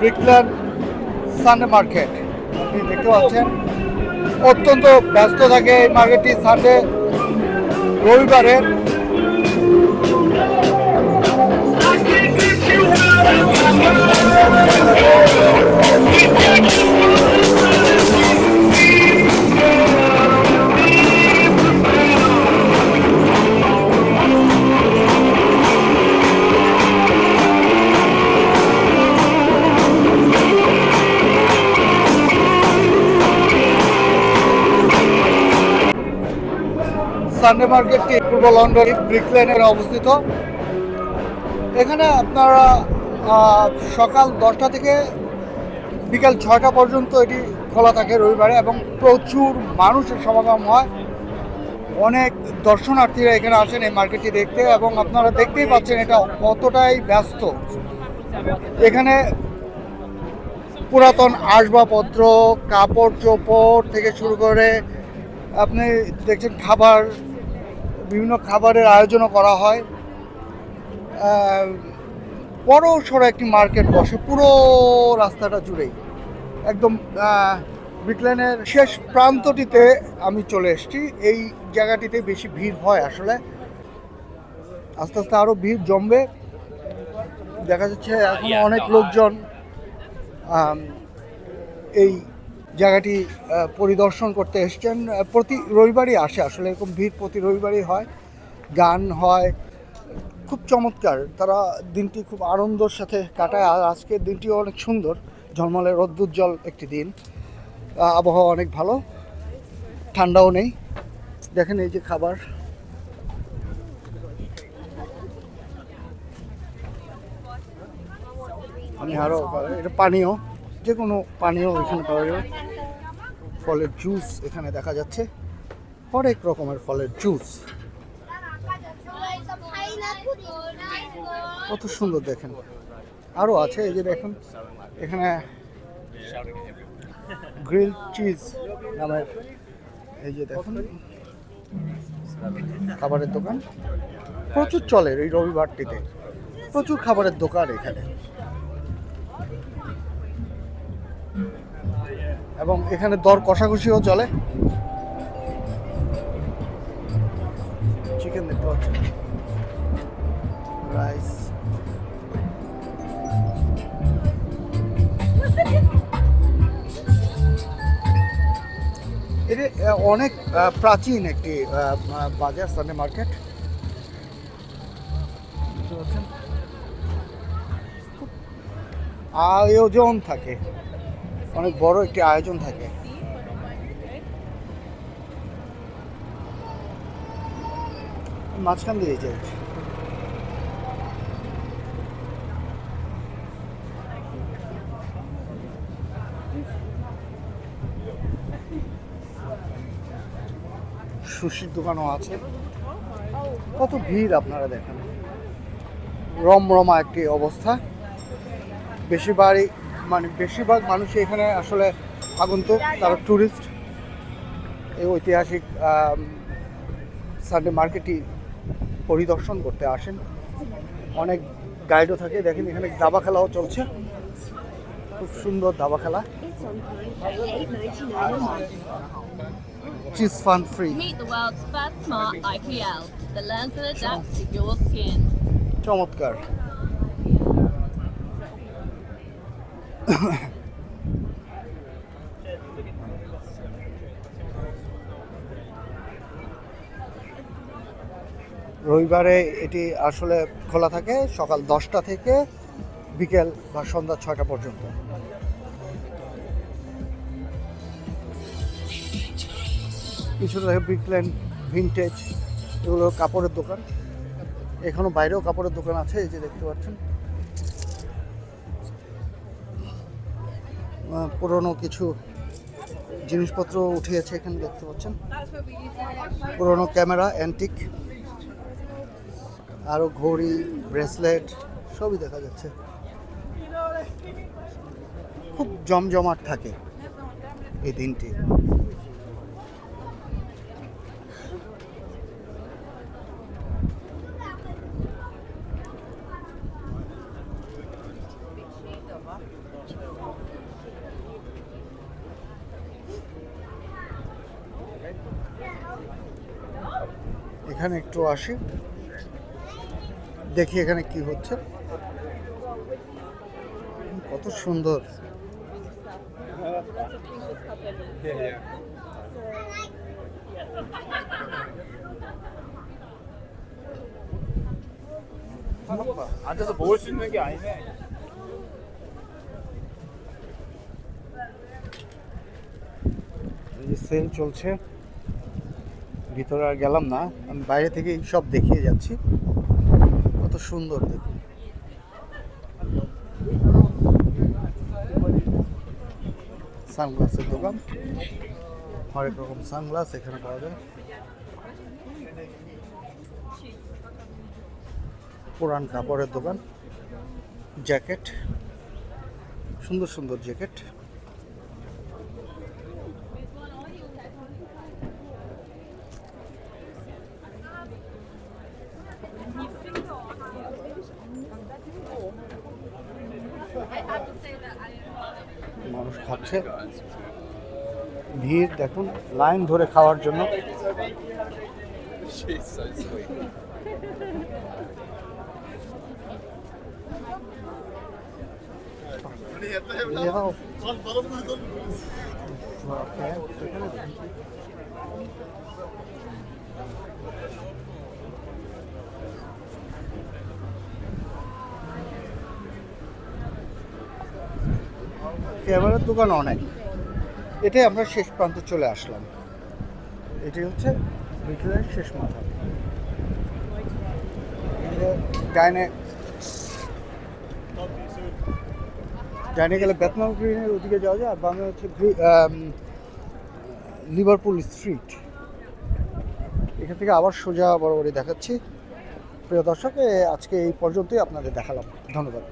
Brickland Sunday market আপনি দেখতে পাচ্ছেন অত্যন্ত ব্যস্ত থাকে এই মার্কেটটি সানডে রবিবারে। সানডে মার্কেটটি পূর্ব লন্ডন ব্রিকলেনে অবস্থিত। এখানে আপনারা সকাল দশটা থেকে বিকাল ছয়টা পর্যন্ত এটি খোলা থাকে রবিবারে এবং প্রচুর মানুষের সমাগম হয়। অনেক দর্শনার্থীরা এখানে আসেন এই মার্কেটটি দেখতে এবং আপনারা দেখতেই পাচ্ছেন এটা কতটাই ব্যস্ত। এখানে পুরাতন আসবাবপত্র কাপড় চোপড় থেকে শুরু করে আপনি দেখছেন খাবার বিভিন্ন খাবারের আয়োজনও করা হয়। বড় সড়ো একটি মার্কেট বসে পুরো রাস্তাটা জুড়েই। একদম ব্রিকল্যানের শেষ প্রান্তটিতে আমি চলে এসেছি। এই জায়গাটিতে বেশি ভিড় হয় আসলে। আস্তে আস্তে আরও ভিড় জমবে। দেখা যাচ্ছে এখন অনেক লোকজন এই জায়গাটি পরিদর্শন করতে এসছেন। প্রতি রবিবারই আসে, আসলে এরকম ভিড় প্রতি রবিবারই হয়, গান হয়। খুব চমৎকার, তারা দিনটি খুব আনন্দের সাথে কাটায়। আর আজকের দিনটিও অনেক সুন্দর, ঝলমলে রোদ্দুজ্জ্বল একটি দিন। আবহাওয়া অনেক ভালো, ঠান্ডাও নেই। দেখেন এই যে খাবার। আমি আরও এটা পানীয়। যে কোনো পানীয় এখানে পাওয়া যাবে। ফলের জুস এখানে দেখা যাচ্ছে। অনেক রকমের ফলের জুস কত সুন্দর দেখেন। আরও আছে এই যে দেখুন, এখানে গ্রিল চিজ নামের এই যে দেখুন, খাবারের দোকান। প্রচুর চলে এই রবিবারটিতে। প্রচুর খাবারের দোকান এখানে। এবং এখানে দর কষাকষিও চলে। চিকেন দেখতে পাচ্ছেন রাইস এটি অনেক প্রাচীন একটি বাজার সানডে মার্কেট আয়োজন থাকে। অনেক বড় একটি আয়োজন থাকে। মাঝখান দিয়ে যাই। সুশির দোকানও আছে। কত ভিড় আপনারা দেখেন। রমরমা একটি অবস্থা। বেশিরভাগই মানে বেশিরভাগ মানুষ এখানে আসলে আগন্তুক তারা ট্যুরিস্ট এই ঐতিহাসিক সানডে মার্কেটটি পরিদর্শন করতে আসেন। অনেক গাইডও থাকে। দেখেন এখানে দাবা খেলাও চলছে। খুব সুন্দর দাবা খেলা। Chess fun free Meet the world's first smart IPL that learns and adapts to your skin. চমৎকার। রবিবারে এটি আসলে খোলা থাকে সকাল দশটা থেকে বিকেল বা সন্ধ্যা ছয়টা পর্যন্ত। কিছুটা ব্রিকল্যান্ড ভিনটেজ এগুলো কাপড়ের দোকান। এখনও বাইরেও কাপড়ের দোকান আছে, এই যে দেখতে পাচ্ছেন। পুরনো কিছু জিনিসপত্র উঠিয়েছে এখানে দেখতে পাচ্ছেন। পুরনো ক্যামেরা অ্যান্টিক আরও ঘড়ি ব্রেসলেট সবই দেখা যাচ্ছে। খুব জমজমাট থাকে এই দিনটি। এখানে একটু আসি দেখি এখানে কি হচ্ছে কত সুন্দর 앉아서 먹을 수 있는 게 아니네. এই যে সেল চলছে ভিতরে আর গেলাম না। আমি বাইরে থেকে সব দেখিয়ে যাচ্ছি। কত সুন্দর দেখুন। সানগ্লাসের দোকান। হরেক রকম সানগ্লাস এখানে পাওয়া যায়। পুরান কাপড়ের দোকান। জ্যাকেট। সুন্দর সুন্দর জ্যাকেট। খাচ্ছে ভিড় দেখুন লাইন ধরে খাওয়ার জন্য। ক্যামেরার দোকান অনেক। এটাই আমরা শেষ প্রান্তে চলে আসলাম। এটি হচ্ছে ভিক্টোরিয়ার শেষ মাথা। ডাইনে ডাইনে গেলে বেতনাম গ্রিনের ওদিকে যাওয়া যায়, আর বামে হচ্ছে লিভারপুল স্ট্রিট। এখান থেকে আবার সোজা বরাবরই দেখাচ্ছি। প্রিয় দর্শক আজকে এই পর্যন্তই আপনাদের দেখালাম। ধন্যবাদ।